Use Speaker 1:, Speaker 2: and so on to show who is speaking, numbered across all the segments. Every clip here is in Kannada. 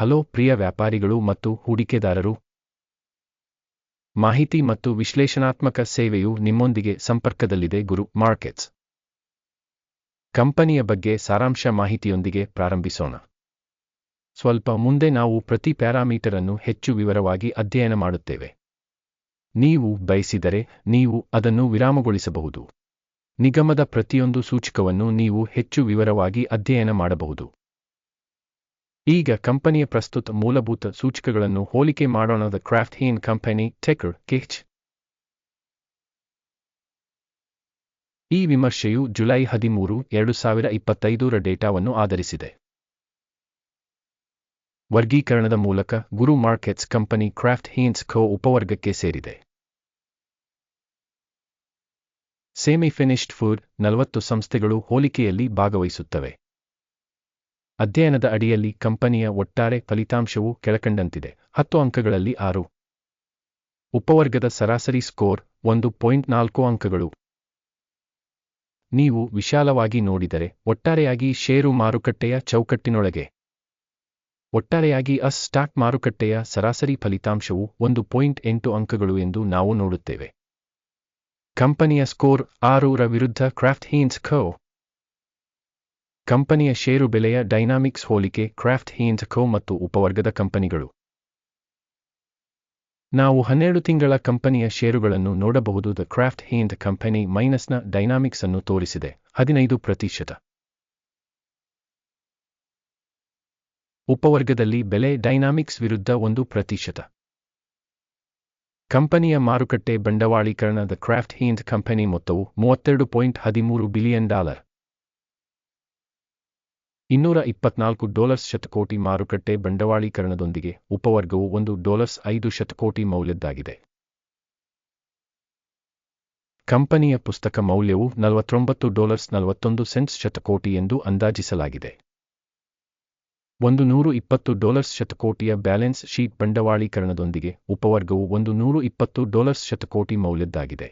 Speaker 1: ಹಲೋ ಪ್ರಿಯ ವ್ಯಾಪಾರಿಗಳು ಮತ್ತು ಹೂಡಿಕೆದಾರರು. ಮಾಹಿತಿ ಮತ್ತು ವಿಶ್ಲೇಷಣಾತ್ಮಕ ಸೇವೆಯು ನಿಮ್ಮೊಂದಿಗೆ ಸಂಪರ್ಕದಲ್ಲಿದೆ ಗುರು ಮಾರ್ಕೆಟ್ಸ್. ಕಂಪನಿಯ ಬಗ್ಗೆ ಸಾರಾಂಶ ಮಾಹಿತಿಯೊಂದಿಗೆ ಪ್ರಾರಂಭಿಸೋಣ. ಸ್ವಲ್ಪ ಮುಂದೆ ನಾವು ಪ್ರತಿ ಪ್ಯಾರಾಮೀಟರ್ ಅನ್ನು ಹೆಚ್ಚು ವಿವರವಾಗಿ ಅಧ್ಯಯನ ಮಾಡುತ್ತೇವೆ. ನೀವು ಬಯಸಿದರೆ ನೀವು ಅದನ್ನು ವಿರಾಮಗೊಳಿಸಬಹುದು. ನಿಗಮದ ಪ್ರತಿಯೊಂದು ಸೂಚಕವನ್ನು ನೀವು ಹೆಚ್ಚು ವಿವರವಾಗಿ ಅಧ್ಯಯನ ಮಾಡಬಹುದು. ಈಗ ಕಂಪನಿಯ ಪ್ರಸ್ತುತ ಮೂಲಭೂತ ಸೂಚಕಗಳನ್ನು ಹೋಲಿಕೆ ಮಾಡೋಣ. The Kraft Heinz company ticker ಕೆಚ್ ಈ ವಿಮರ್ಶೆಯು ಜುಲೈ ಹದಿಮೂರು, ಎರಡು ಸಾವಿರ ಇಪ್ಪತ್ತೈದರ ಡೇಟಾವನ್ನು ಆಧರಿಸಿದೆ. ವರ್ಗೀಕರಣದ ಮೂಲಕ Guru Markets company Kraft Heinz kho ಉಪವರ್ಗಕ್ಕೆ ಸೇರಿದೆ. ಸೆಮಿ ಫಿನಿಶ್ಡ್ ಫುಡ್ ನಲವತ್ತು ಸಂಸ್ಥೆಗಳು ಹೋಲಿಕೆಯಲ್ಲಿ ಭಾಗವಹಿಸುತ್ತವೆ. ಅಧ್ಯಯನದ ಅಡಿಯಲ್ಲಿ ಕಂಪನಿಯ ಒಟ್ಟಾರೆ ಫಲಿತಾಂಶವು ಕೆಳಕಂಡಂತಿದೆ. ಹತ್ತು ಅಂಕಗಳಲ್ಲಿ ಆರು. ಉಪವರ್ಗದ ಸರಾಸರಿ ಸ್ಕೋರ್ ಒಂದು ಪಾಯಿಂಟ್ ನಾಲ್ಕು ಅಂಕಗಳು. ನೀವು ವಿಶಾಲವಾಗಿ ನೋಡಿದರೆ ಒಟ್ಟಾರೆಯಾಗಿ ಷೇರು ಮಾರುಕಟ್ಟೆಯ ಚೌಕಟ್ಟಿನೊಳಗೆ. ಒಟ್ಟಾರೆಯಾಗಿ ಅಸ್ ಸ್ಟಾಕ್ ಮಾರುಕಟ್ಟೆಯ ಸರಾಸರಿ ಫಲಿತಾಂಶವು ಒಂದು ಪಾಯಿಂಟ್ ಎಂಟು ಅಂಕಗಳು ಎಂದು ನಾವು ನೋಡುತ್ತೇವೆ. ಕಂಪನಿಯ ಸ್ಕೋರ್ ಆರೂರ ವಿರುದ್ಧ ಕ್ರಾಫ್ಟ್ ಹೀನ್ಸ್ ಖೋ ಕಂಪನಿಯ ಷೇರು ಬೆಲೆಯ ಡೈನಾಮಿಕ್ಸ್ ಹೋಲಿಕೆ ಕ್ರಾಫ್ಟ್ ಖೋ ಮತ್ತು ಉಪವರ್ಗದ ಕಂಪನಿಗಳು. ನಾವು ಹನ್ನೆರಡು ತಿಂಗಳ ಕಂಪನಿಯ ಷೇರುಗಳನ್ನು ನೋಡಬಹುದು. ದ ಕ್ರಾಫ್ಟ್ ಹೀನ್ಸ್ ಕಂಪನಿ ಮೈನಸ್ನ ಡೈನಾಮಿಕ್ಸ್ ಅನ್ನು ತೋರಿಸಿದೆ. ಹದಿನೈದು ಪ್ರತಿಶತ. ಉಪವರ್ಗದಲ್ಲಿ ಬೆಲೆ ಡೈನಾಮಿಕ್ಸ್ ವಿರುದ್ಧ ಒಂದು ಪ್ರತಿಶತ. ಕಂಪನಿಯ ಮಾರುಕಟ್ಟೆ ಬಂಡವಾಳೀಕರಣದ ಕ್ರಾಫ್ಟ್ ಹೀನ್ಸ್ ಕಂಪನಿ ಮೊತ್ತವು ಮೂವತ್ತೆರಡು ಪಾಯಿಂಟ್ ಹದಿಮೂರು ಬಿಲಿಯನ್ ಡಾಲರ್. ಇನ್ನೂರ ಇಪ್ಪತ್ನಾಲ್ಕು ಡಾಲರ್ಸ್ ಶತಕೋಟಿ ಮಾರುಕಟ್ಟೆ ಬಂಡವಾಳೀಕರಣದೊಂದಿಗೆ ಉಪವರ್ಗವು ಒಂದು ಡಾಲರ್ಸ್ ಐದು ಶತಕೋಟಿ ಮೌಲ್ಯದ್ದಾಗಿದೆ. ಕಂಪನಿಯ ಪುಸ್ತಕ ಮೌಲ್ಯವು ನಲವತ್ತೊಂಬತ್ತು ಡಾಲರ್ಸ್ ನಲವತ್ತೊಂದು ಸೆಂಟ್ಸ್ ಶತಕೋಟಿ ಎಂದು ಅಂದಾಜಿಸಲಾಗಿದೆ. ಒಂದು ನೂರು ಇಪ್ಪತ್ತು ಡಾಲರ್ಸ್ ಶತಕೋಟಿಯ ಬ್ಯಾಲೆನ್ಸ್ ಶೀಟ್ ಬಂಡವಾಳೀಕರಣದೊಂದಿಗೆ ಉಪವರ್ಗವು ಒಂದು ನೂರು ಇಪ್ಪತ್ತು ಡಾಲರ್ಸ್ ಶತಕೋಟಿ ಮೌಲ್ಯದ್ದಾಗಿದೆ.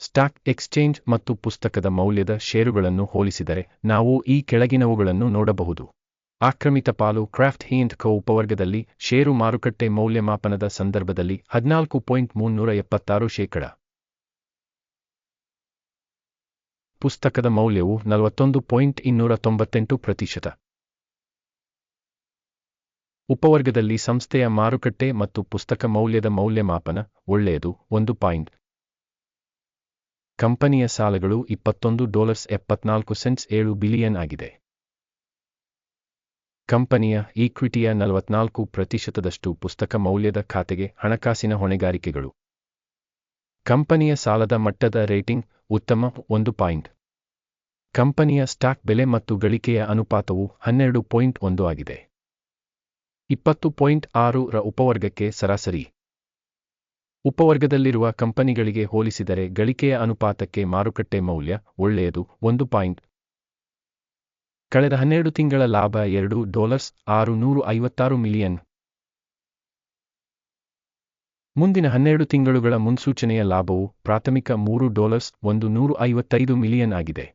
Speaker 1: ಸ್ಟಾಕ್ ಎಕ್ಸ್ಚೇಂಜ್ ಮತ್ತು ಪುಸ್ತಕದ ಮೌಲ್ಯದ ಷೇರುಗಳನ್ನು ಹೋಲಿಸಿದರೆ ನಾವು ಈ ಕೆಳಗಿನವುಗಳನ್ನು ನೋಡಬಹುದು. ಆಕ್ರಮಿತ ಪಾಲು ಕ್ರಾಫ್ಟ್ ಹೀಂಡ್ ಕೋ ಉಪವರ್ಗದಲ್ಲಿ ಷೇರು ಮಾರುಕಟ್ಟೆ ಮೌಲ್ಯಮಾಪನದ ಸಂದರ್ಭದಲ್ಲಿ ಹದಿನಾಲ್ಕು ಪಾಯಿಂಟ್ ಮುನ್ನೂರ ಎಪ್ಪತ್ತಾರು ಶೇಕಡ. ಪುಸ್ತಕದ ಮೌಲ್ಯವು ನಲವತ್ತೊಂದು ಪಾಯಿಂಟ್ ಇನ್ನೂರ ತೊಂಬತ್ತೆಂಟು ಪ್ರತಿಶತ. ಉಪವರ್ಗದಲ್ಲಿ ಸಂಸ್ಥೆಯ ಮಾರುಕಟ್ಟೆ ಮತ್ತು ಪುಸ್ತಕ ಮೌಲ್ಯದ ಮೌಲ್ಯಮಾಪನ ಒಳ್ಳೆಯದು ಒಂದು ಪಾಯಿಂಟ್. ಕಂಪನಿಯ ಸಾಲಗಳು ಇಪ್ಪತ್ತೊಂದು ಡಾಲರ್ಸ್ ಎಪ್ಪತ್ನಾಲ್ಕು ಸೆಂಟ್ಸ್ ಏಳು ಬಿಲಿಯನ್ ಆಗಿದೆ. ಕಂಪನಿಯ ಈಕ್ವಿಟಿಯ ನಲವತ್ನಾಲ್ಕು ಪ್ರತಿಶತದಷ್ಟು ಪುಸ್ತಕ ಮೌಲ್ಯದ ಖಾತೆಗೆ ಹಣಕಾಸಿನ ಹೊಣೆಗಾರಿಕೆಗಳು. ಕಂಪನಿಯ ಸಾಲದ ಮಟ್ಟದ ರೇಟಿಂಗ್ ಉತ್ತಮ ಒಂದು ಪಾಯಿಂಟ್. ಕಂಪನಿಯ ಸ್ಟಾಕ್ ಬೆಲೆ ಮತ್ತು ಗಳಿಕೆಯ ಅನುಪಾತವು ಹನ್ನೆರಡು ಪಾಯಿಂಟ್ ಒಂದು ಆಗಿದೆ. ಇಪ್ಪತ್ತು ಪಾಯಿಂಟ್ ಆರು ರ ಉಪವರ್ಗಕ್ಕೆ ಸರಾಸರಿ. ಉಪವರ್ಗದಲ್ಲಿರುವ ಕಂಪನಿಗಳಿಗೆ ಹೋಲಿಸಿದರೆ ಗಳಿಕೆಯ ಅನುಪಾತಕ್ಕೆ ಮಾರುಕಟ್ಟೆ ಮೌಲ್ಯ ಒಳ್ಳೆಯದು ಒಂದು ಪಾಯಿಂಟ್. ಕಳೆದ ಹನ್ನೆರಡು ತಿಂಗಳ ಲಾಭ ಎರಡು ಡಾಲರ್ಸ್ ಆರು ನೂರು ಐವತ್ತಾರು ಮಿಲಿಯನ್. ಮುಂದಿನ ಹನ್ನೆರಡು ತಿಂಗಳುಗಳ ಮುನ್ಸೂಚನೆಯ ಲಾಭವು ಪ್ರಾಥಮಿಕ ಮೂರು ಡಾಲರ್ಸ್ ಒಂದು ನೂರು ಐವತ್ತೈದು ಮಿಲಿಯನ್ ಆಗಿದೆ.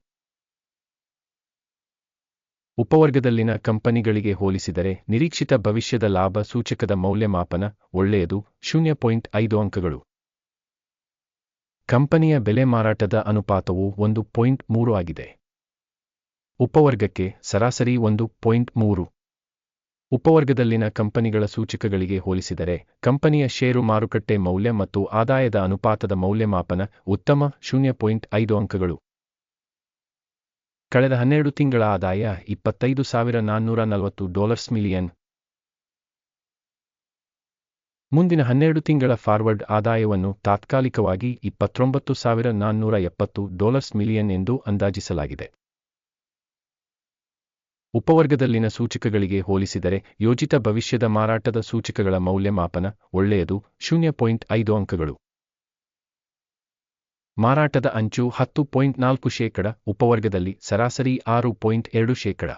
Speaker 1: ಉಪವರ್ಗದಲ್ಲಿನ ಕಂಪನಿಗಳಿಗೆ ಹೋಲಿಸಿದರೆ ನಿರೀಕ್ಷಿತ ಭವಿಷ್ಯದ ಲಾಭ ಸೂಚಕದ ಮೌಲ್ಯಮಾಪನ ಒಳ್ಳೆಯದು, ಶೂನ್ಯ ಪಾಯಿಂಟ್ ಐದು ಅಂಕಗಳು. ಕಂಪನಿಯ ಬೆಲೆ ಮಾರಾಟದ ಅನುಪಾತವು ಒಂದು ಪಾಯಿಂಟ್ ಮೂರು ಆಗಿದೆ. ಉಪವರ್ಗಕ್ಕೆ ಸರಾಸರಿ ಒಂದು ಪಾಯಿಂಟ್ ಮೂರು. ಉಪವರ್ಗದಲ್ಲಿನ ಕಂಪನಿಗಳ ಸೂಚಕಗಳಿಗೆ ಹೋಲಿಸಿದರೆ ಕಂಪನಿಯ ಷೇರು ಮಾರುಕಟ್ಟೆ ಮೌಲ್ಯ ಮತ್ತು ಆದಾಯದ ಅನುಪಾತದ ಮೌಲ್ಯಮಾಪನ ಉತ್ತಮ ಶೂನ್ಯ ಪಾಯಿಂಟ್ ಅಂಕಗಳು. ಕಳೆದ ಹನ್ನೆರಡು ತಿಂಗಳ ಆದಾಯ ಇಪ್ಪತ್ತೈದು ಸಾವಿರ ನಾನ್ನೂರ ನಲವತ್ತು ಡಾಲರ್ಸ್ ಮಿಲಿಯನ್. ಮುಂದಿನ ಹನ್ನೆರಡು ತಿಂಗಳ ಫಾರ್ವರ್ಡ್ ಆದಾಯವನ್ನು ತಾತ್ಕಾಲಿಕವಾಗಿ ಇಪ್ಪತ್ತೊಂಬತ್ತು ಸಾವಿರ ನಾನ್ನೂರ ಎಪ್ಪತ್ತು ಡಾಲರ್ಸ್ ಮಿಲಿಯನ್ ಎಂದು ಅಂದಾಜಿಸಲಾಗಿದೆ. ಉಪವರ್ಗದಲ್ಲಿನ ಸೂಚಕಗಳಿಗೆ ಹೋಲಿಸಿದರೆ ಯೋಜಿತ ಭವಿಷ್ಯದ ಮಾರಾಟದ ಸೂಚಕಗಳ ಮೌಲ್ಯಮಾಪನ ಒಳ್ಳೆಯದು, ಶೂನ್ಯ ಪಾಯಿಂಟ್ ಅಂಕಗಳು. ಮಾರಾಟದ ಅಂಚು ಹತ್ತು ಪಾಯಿಂಟ್ ನಾಲ್ಕು ಶೇಕಡ, ಉಪವರ್ಗದಲ್ಲಿ ಸರಾಸರಿ ಆರು ಪಾಯಿಂಟ್ ಎರಡು ಶೇಕಡ.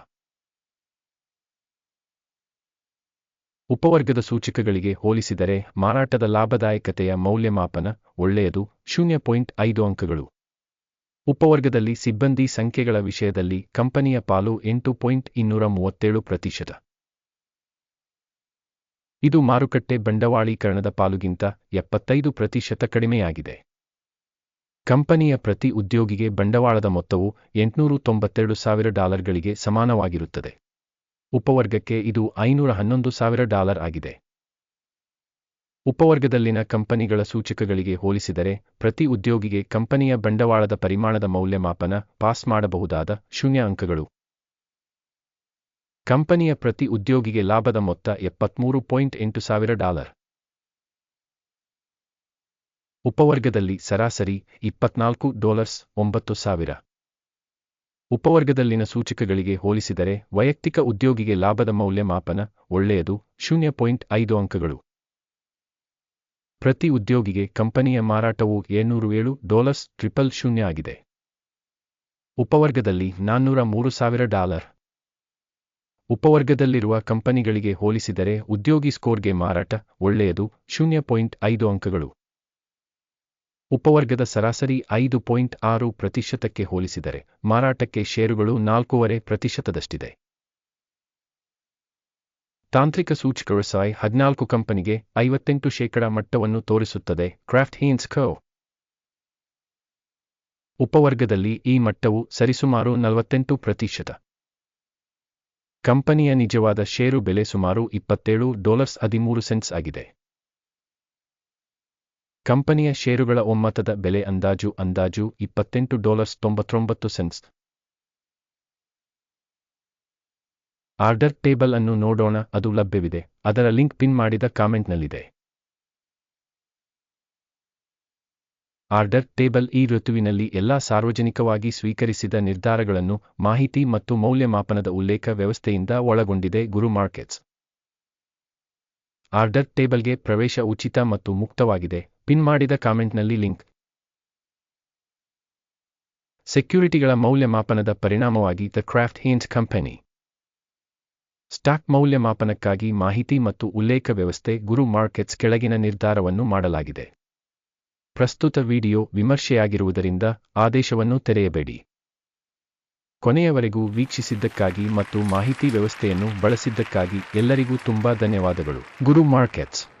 Speaker 1: ಉಪವರ್ಗದ ಸೂಚಕಗಳಿಗೆ ಹೋಲಿಸಿದರೆ ಮಾರಾಟದ ಲಾಭದಾಯಕತೆಯ ಮೌಲ್ಯಮಾಪನ ಒಳ್ಳೆಯದು, ಶೂನ್ಯ ಪಾಯಿಂಟ್ ಐದು ಅಂಕಗಳು. ಉಪವರ್ಗದಲ್ಲಿ ಸಿಬ್ಬಂದಿ ಸಂಖ್ಯೆಗಳ ವಿಷಯದಲ್ಲಿ ಕಂಪನಿಯ ಪಾಲು ಎಂಟು ಪಾಯಿಂಟ್ ಇನ್ನೂರ ಮೂವತ್ತೇಳು ಪ್ರತಿಶತ. ಇದು ಮಾರುಕಟ್ಟೆ ಬಂಡವಾಳೀಕರಣದ ಪಾಲುಗಿಂತ ಎಪ್ಪತ್ತೈದು ಪ್ರತಿಶತ ಕಡಿಮೆಯಾಗಿದೆ. ಕಂಪನಿಯ ಪ್ರತಿ ಉದ್ಯೋಗಿಗೆ ಬಂಡವಾಳದ ಮೊತ್ತವು ಎಂಟುನೂರು ತೊಂಬತ್ತೆರಡು ಸಾವಿರ ಡಾಲರ್ಗಳಿಗೆ ಸಮಾನವಾಗಿರುತ್ತದೆ. ಉಪವರ್ಗಕ್ಕೆ ಇದು ಐನೂರ ಹನ್ನೊಂದು ಸಾವಿರ ಡಾಲರ್ ಆಗಿದೆ. ಉಪವರ್ಗದಲ್ಲಿನ ಕಂಪನಿಗಳ ಸೂಚಕಗಳಿಗೆ ಹೋಲಿಸಿದರೆ ಪ್ರತಿ ಉದ್ಯೋಗಿಗೆ ಕಂಪನಿಯ ಬಂಡವಾಳದ ಪರಿಮಾಣದ ಮೌಲ್ಯಮಾಪನ ಪಾಸ್ ಮಾಡಬಹುದಾದ ಶೂನ್ಯ ಅಂಕಗಳು. ಕಂಪನಿಯ ಪ್ರತಿ ಉದ್ಯೋಗಿಗೆ ಲಾಭದ ಮೊತ್ತ ಎಪ್ಪತ್ಮೂರು ಪಾಯಿಂಟ್ ಎಂಟು ಸಾವಿರ ಡಾಲರ್. ಉಪವರ್ಗದಲ್ಲಿ ಸರಾಸರಿ ಇಪ್ಪತ್ನಾಲ್ಕು ಡಾಲರ್ಸ್ ಒಂಬತ್ತು ಸಾವಿರ. ಉಪವರ್ಗದಲ್ಲಿನ ಸೂಚಕಗಳಿಗೆ ಹೋಲಿಸಿದರೆ ವೈಯಕ್ತಿಕ ಉದ್ಯೋಗಿಗೆ ಲಾಭದ ಮೌಲ್ಯಮಾಪನ ಒಳ್ಳೆಯದು, ಶೂನ್ಯ ಪಾಯಿಂಟ್ ಐದು ಅಂಕಗಳು. ಪ್ರತಿ ಉದ್ಯೋಗಿಗೆ ಕಂಪನಿಯ ಮಾರಾಟವು ಏಳ್ನೂರು ಏಳು ಡಾಲರ್ಸ್ ಟ್ರಿಪಲ್ ಶೂನ್ಯ ಆಗಿದೆ. ಉಪವರ್ಗದಲ್ಲಿ ನಾನ್ನೂರ ಮೂರು ಸಾವಿರ ಡಾಲರ್. ಉಪವರ್ಗದಲ್ಲಿರುವ ಕಂಪನಿಗಳಿಗೆ ಹೋಲಿಸಿದರೆ ಉದ್ಯೋಗಿ ಸ್ಕೋರ್ಗೆ ಮಾರಾಟ ಒಳ್ಳೆಯದು, ಶೂನ್ಯ ಪಾಯಿಂಟ್ ಐದು ಅಂಕಗಳು. ಉಪವರ್ಗದ ಸರಾಸರಿ ಐದು ಪಾಯಿಂಟ್ ಆರು ಪ್ರತಿಶತಕ್ಕೆ ಹೋಲಿಸಿದರೆ ಮಾರಾಟಕ್ಕೆ ಷೇರುಗಳು ನಾಲ್ಕೂವರೆ ಪ್ರತಿಶತದಷ್ಟಿದೆ. ತಾಂತ್ರಿಕ ಸೂಚಕರು ಸಾಯ್ ಹದಿನಾಲ್ಕು ಕಂಪನಿಗೆ ಐವತ್ತೆಂಟು ಶೇಕಡ ಮಟ್ಟವನ್ನು ತೋರಿಸುತ್ತದೆ ಕ್ರಾಫ್ಟ್ ಹೀನ್ಸ್ ಕವ್ ಉಪವರ್ಗದಲ್ಲಿ ಈ ಮಟ್ಟವು ಸರಿಸುಮಾರು ನಲವತ್ತೆಂಟು ಪ್ರತಿಶತ. ಕಂಪನಿಯ ನಿಜವಾದ ಷೇರು ಬೆಲೆ ಸುಮಾರು ಇಪ್ಪತ್ತೇಳು ಡಾಲರ್ಸ್ ಹದಿಮೂರು ಸೆಂಟ್ಸ್ ಆಗಿದೆ. ಕಂಪನಿಯ ಷೇರುಗಳ ಒಮ್ಮತದ ಬೆಲೆ ಅಂದಾಜು ಅಂದಾಜು ಇಪ್ಪತ್ತೆಂಟು ಡಾಲರ್ಸ್ ತೊಂಬತ್ತೊಂಬತ್ತು ಸೆನ್ಸ್ ಆರ್ಡರ್ ಟೇಬಲ್ ಅನ್ನು ನೋಡೋಣ, ಅದು ಲಭ್ಯವಿದೆ. ಅದರ ಲಿಂಕ್ ಪಿನ್ ಮಾಡಿದ ಕಾಮೆಂಟ್ನಲ್ಲಿದೆ. ಆರ್ಡರ್ ಟೇಬಲ್ ಈ ಋತುವಿನಲ್ಲಿ ಎಲ್ಲಾ ಸಾರ್ವಜನಿಕವಾಗಿ ಸ್ವೀಕರಿಸಿದ ನಿರ್ಧಾರಗಳನ್ನು ಮಾಹಿತಿ ಮತ್ತು ಮೌಲ್ಯಮಾಪನದ ಉಲ್ಲೇಖ ವ್ಯವಸ್ಥೆಯಿಂದ ಒಳಗೊಂಡಿದೆ ಗುರು ಮಾರ್ಕೆಟ್ಸ್. ಆರ್ಡರ್ ಟೇಬಲ್ಗೆ ಪ್ರವೇಶ ಉಚಿತ ಮತ್ತು ಮುಕ್ತವಾಗಿದೆ. ಪಿನ್ ಮಾಡಿದ ಕಾಮೆಂಟ್ನಲ್ಲಿ ಲಿಂಕ್. ಸೆಕ್ಯೂರಿಟಿಗಳ ಮೌಲ್ಯಮಾಪನದ ಪರಿಣಾಮವಾಗಿ the Kraft Heinz company stock ಮೌಲ್ಯಮಾಪನಕ್ಕಾಗಿ ಮಾಹಿತಿ ಮತ್ತು ಉಲ್ಲೇಖ ವ್ಯವಸ್ಥೆ ಗುರು ಮಾರ್ಕೆಟ್ಸ್ ಕೆಳಗಿನ ನಿರ್ಧಾರವನ್ನು ಮಾಡಲಾಗಿದೆ. ಪ್ರಸ್ತುತ ವಿಡಿಯೋ ವಿಮರ್ಶೆಯಾಗಿರುವುದರಿಂದ ಆದೇಶವನ್ನು ತೆರೆಯಬೇಡಿ. ಕೊನೆಯವರೆಗೂ ವೀಕ್ಷಿಸಿದ್ದಕ್ಕಾಗಿ ಮತ್ತು ಮಾಹಿತಿ ವ್ಯವಸ್ಥೆಯನ್ನು ಬಳಸಿದ್ದಕ್ಕಾಗಿ ಎಲ್ಲರಿಗೂ ತುಂಬಾ ಧನ್ಯವಾದಗಳು. ಗುರು ಮಾರ್ಕೆಟ್ಸ್.